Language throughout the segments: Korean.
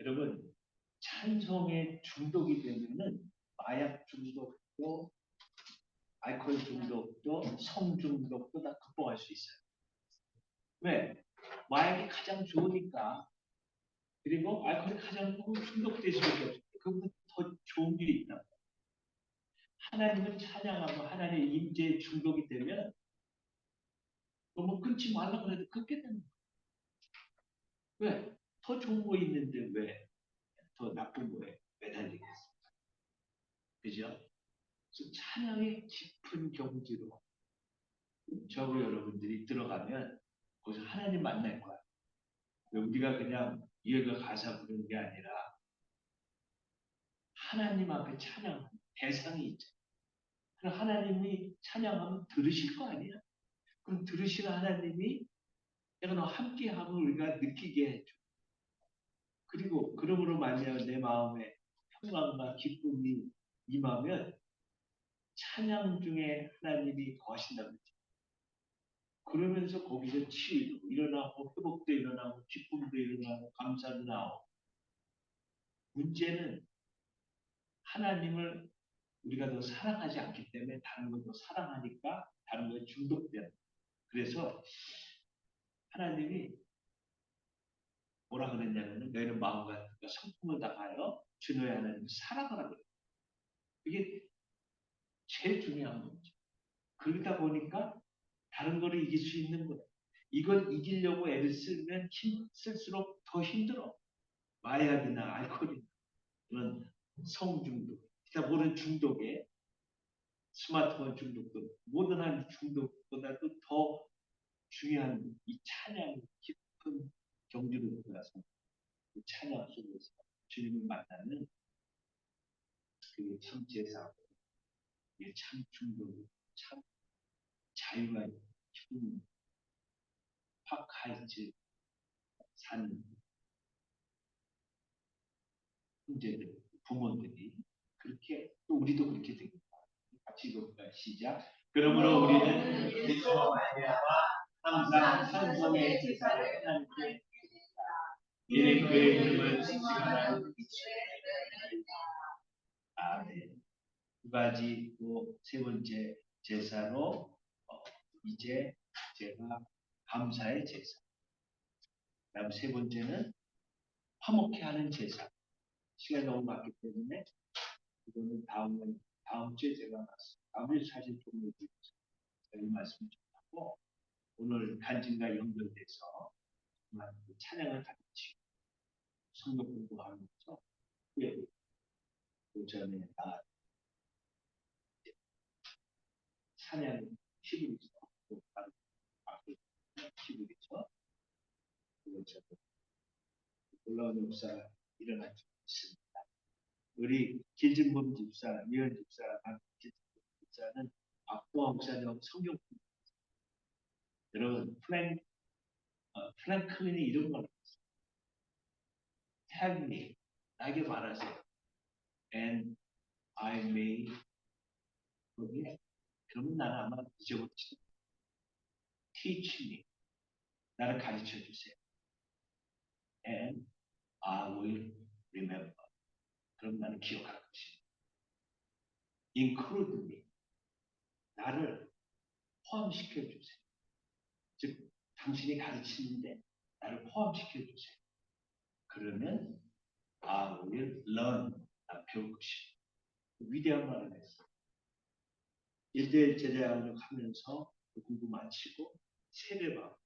여러분 찬송에 중독이 되면은 마약 중독도 알코올 중독도 성 중독도 다 극복할 수 있어요. 왜? 마약이 가장 좋으니까 그리고 알코올이 가장 중독될 수밖에 없어요. 그보다 더 좋은 게 있다. 하나님을 찬양하고 하나님의 임재에 중독이 되면 너무 끊지 말라고 해도 끊게 되는 거예요. 왜? 더 좋은 거 있는데 왜 더 나쁜 거에 매달리겠습니까? 그죠? 그래서 찬양의 깊은 경지로 저고 여러분들이 들어가면 거기서 하나님 만날 거야. 우리가 그냥 이해가 가사 부르는 게 아니라 하나님 앞에 찬양 대상이 있죠. 그럼 하나님이 찬양하면 들으실 거 아니야? 그럼 들으시는 하나님이 내가 너 함께함을 우리가 느끼게 해줘. 그리고 그러므로 말미암아 내 마음에 평안과 기쁨이 임하면 찬양 중에 하나님이 거하신다고 했죠. 그러면서 거기서 치유도 일어나고 회복도 일어나고 기쁨도 일어나고 감사도 나오고 문제는 하나님을 우리가 더 사랑하지 않기 때문에 다른 것도 사랑하니까 다른 거에 중독되는 그래서 하나님이 뭐라 그랬냐면은 너희는 마음과 성품을 다하여 주 너의 하나님을 사랑하라 그래요. 이게 제일 중요한 거죠. 그러다 보니까 다른 거를 이길 수 있는 거예요. 이걸 이기려고 애를 쓰면 힘 쓸수록 더 힘들어. 마약이나 알코올이나 그런 성중독, 기타 모든 중독에 스마트폰 중독도 모든 한 중독보다도 더 중요한 이 찬양 깊은 경주로 들어가서 그 찬양 속에서 주님을 만나는 그게 참 제사고 이게 참 중독이 참 자유가 기쁨 파카이츠 사는 형제들 부모들이 그렇게 또 우리도 그렇게 됩니다. 같이 읽어볼까요? 시작. 그러므로 우리는 그리스도와 말미암아 항상 찬송의 제사를 하나님께 이는 그의 이름을 칭송하는 아멘. 두 가지 또세 번째 제사로 어, 이제 제가 감사의 제사. 그다음 세 번째는 화목해 하는 제사. 시간이 너무 많기 때문에 이거는 다음 다음 주에 제가 다음 주에 사실 좀 얘기해서 이 말씀 좀 하고 오늘 간증과 연결돼서 찬양을 같이 성경 공부하면서 예, 그 전에 나 찬양 11에서 또 다른 앞에 11에서 그거 저 놀라운 역사 적이 있습니다. 우리 길진범 집사, 미연 집사, 박길진 집사는 박보아 목사님 성경 여러분 프랭 어, 프랭클린이 이런 걸 Tell me, 나에게 말하세요. And I may forget. 그러면 나는 아마 잊어버리지. Teach me. 나를 가르쳐 주세요. And I will remember. 그럼 나는 기억할 것이다. Include me. 나를 포함시켜 주세요. 즉, 당신이 가르치는데 나를 포함시켜 주세요. 그러면 I will learn. 나 배울 것이다. 위대한 말을 했어요. 일대일 제자양을 하면서 공부 마치고 세례받고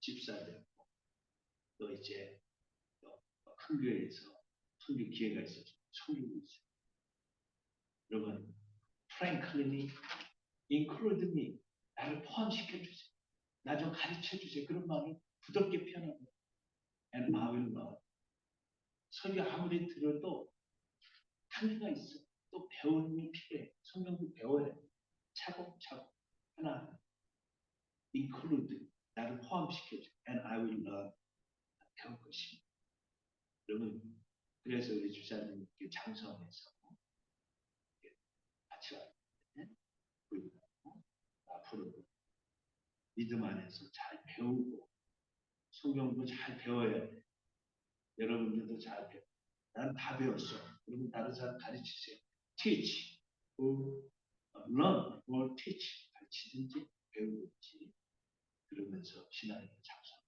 집사 되고 또 이제 큰 교회에서 선교 기회가 있어서 선교고 있어요. 여러분 프랭클린이 include me 나를 포함시켜 주세요. 나 좀 가르쳐 주세요. 그런 말을 부드럽게 표현하고 and I will learn. 설교 아무리 들어도 한계가 있어. 또 배움이 필요해. 성경도 배워야 돼. 차곡차곡 하나 include 나를 포함시켜줘. and I will learn. 배울 것입니다. 여러분 그래서 우리 주사님 장성에서 같이 와요. 그리고 앞으로 믿음 안에서 잘 배우고 성경도 잘 배워야 돼. 여러분들도 잘 배워. 난다 배웠어. 그러면 다른 사람 가르치세요. teach, or learn, or teach. 가르치든지 배우든지 그러면서 신앙을 잡사.